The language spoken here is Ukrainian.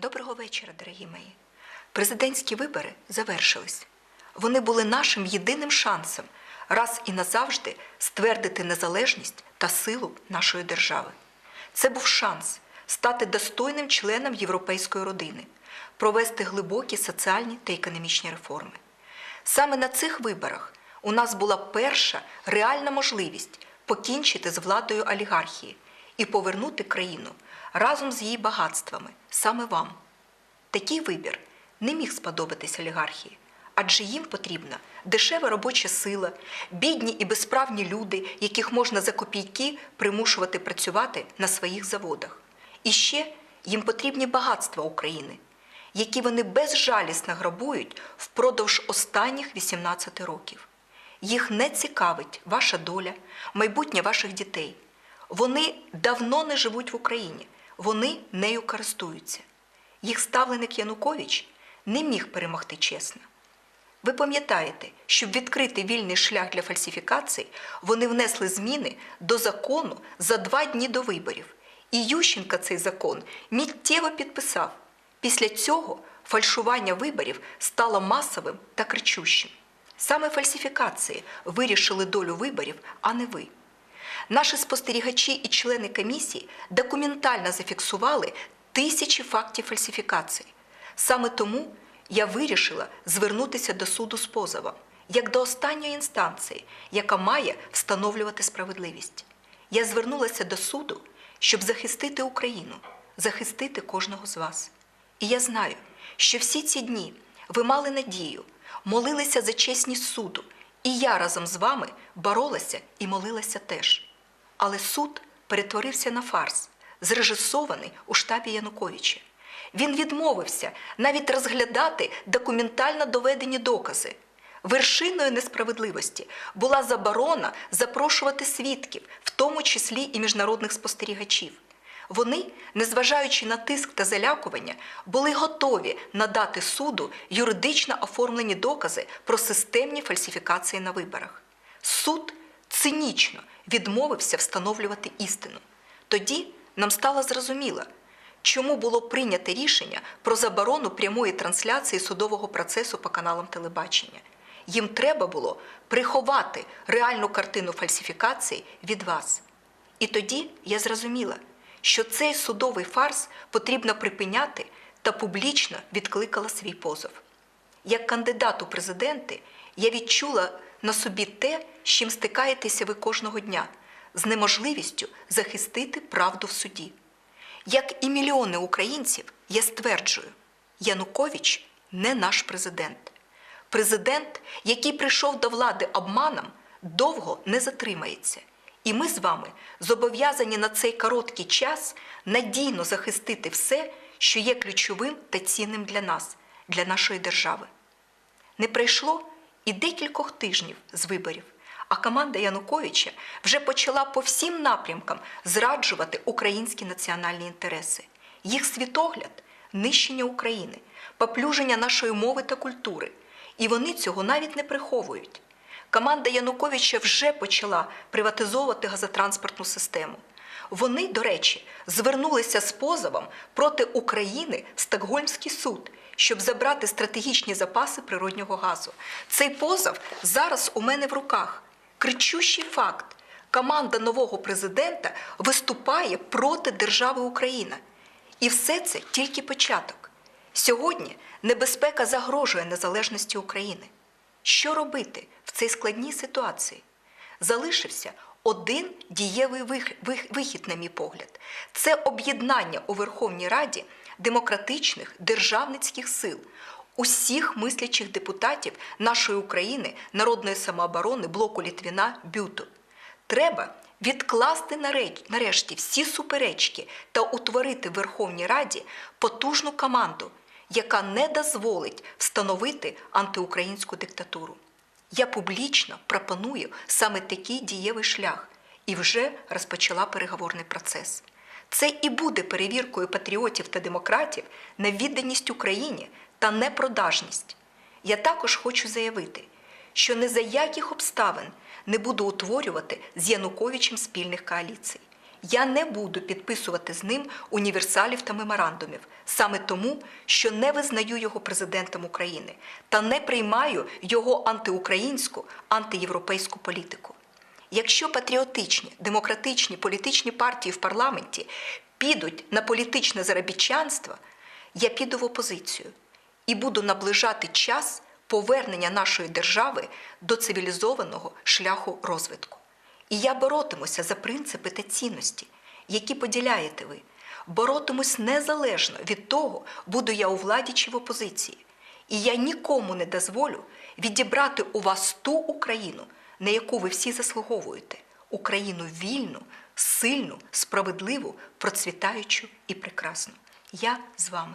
Доброго вечора, дорогі мої. Президентські вибори завершились. Вони були нашим єдиним шансом раз і назавжди ствердити незалежність та силу нашої держави. Це був шанс стати достойним членом європейської родини, провести глибокі соціальні та економічні реформи. Саме на цих виборах у нас була перша реальна можливість покінчити з владою олігархії і повернути країну разом з її багатствами саме вам. Такий вибір не міг сподобатись олігархії, адже їм потрібна дешева робоча сила, бідні і безправні люди, яких можна за копійки примушувати працювати на своїх заводах. І ще їм потрібні багатства України, які вони безжалісно грабують впродовж останніх 18 років. Їх не цікавить ваша доля, майбутнє ваших дітей. Вони давно не живуть в Україні, вони нею користуються. Їх ставленик Янукович не міг перемогти чесно. Ви пам'ятаєте, щоб відкрити вільний шлях для фальсифікацій, вони внесли зміни до закону за два дні до виборів. І Ющенка цей закон миттєво підписав. Після цього фальшування виборів стало масовим та кричущим. Саме фальсифікації вирішили долю виборів, а не ви. Наші спостерігачі і члени комісії документально зафіксували тисячі фактів фальсифікацій. Саме тому я вирішила звернутися до суду з позовом, як до останньої інстанції, яка має встановлювати справедливість. Я звернулася до суду, щоб захистити Україну, захистити кожного з вас. І я знаю, що всі ці дні ви мали надію, молилися за чесність суду, і я разом з вами боролася і молилася теж. Але суд перетворився на фарс, зрежисований у штабі Януковича. Він відмовився навіть розглядати документально доведені докази. Вершиною несправедливості була заборона запрошувати свідків, в тому числі і міжнародних спостерігачів. Вони, незважаючи на тиск та залякування, були готові надати суду юридично оформлені докази про системні фальсифікації на виборах. Суд цинічно відмовився встановлювати істину. Тоді нам стало зрозуміло, чому було прийнято рішення про заборону прямої трансляції судового процесу по каналам телебачення. Їм треба було приховати реальну картину фальсифікації від вас. І тоді я зрозуміла, що цей судовий фарс потрібно припиняти та публічно відкликала свій позов. Як кандидат у президенти я відчула на собі те, з чим стикаєтеся ви кожного дня, з неможливістю захистити правду в суді. Як і мільйони українців, я стверджую, Янукович не наш президент. Президент, який прийшов до влади обманом, довго не затримається. І ми з вами зобов'язані на цей короткий час надійно захистити все, що є ключовим та цінним для нас, для нашої держави. Не пройшло і декількох тижнів з виборів, а команда Януковича вже почала по всім напрямкам зраджувати українські національні інтереси, їх світогляд, нищення України, поплюження нашої мови та культури. І вони цього навіть не приховують. Команда Януковича вже почала приватизовувати газотранспортну систему. Вони, до речі, звернулися з позовом проти України в Стокгольмський суд, щоб забрати стратегічні запаси природнього газу. Цей позов зараз у мене в руках. Кричущий факт. Команда нового президента виступає проти держави Україна. І все це тільки початок. Сьогодні небезпека загрожує незалежності України. Що робити в цій складній ситуації? Залишився один дієвий вихід, на мій погляд, це об'єднання у Верховній Раді демократичних державницьких сил, усіх мислячих депутатів нашої України, народної самооборони, блоку Літвіна, Бюту. Треба відкласти нарешті всі суперечки та утворити в Верховній Раді потужну команду, яка не дозволить встановити антиукраїнську диктатуру. Я публічно пропоную саме такий дієвий шлях і вже розпочала переговорний процес. Це і буде перевіркою патріотів та демократів на відданість Україні та непродажність. Я також хочу заявити, що не за яких обставин не буду утворювати з Януковичем спільних коаліцій. Я не буду підписувати з ним універсалів та меморандумів саме тому, що не визнаю його президентом України та не приймаю його антиукраїнську, антиєвропейську політику. Якщо патріотичні, демократичні політичні партії в парламенті підуть на політичне заробітчанство, я піду в опозицію і буду наближати час повернення нашої держави до цивілізованого шляху розвитку. І я боротимуся за принципи та цінності, які поділяєте ви. Боротимусь незалежно від того, буду я у владі чи в опозиції. І я нікому не дозволю відібрати у вас ту Україну, на яку ви всі заслуговуєте Україну вільну, сильну, справедливу, процвітаючу і прекрасну. Я з вами.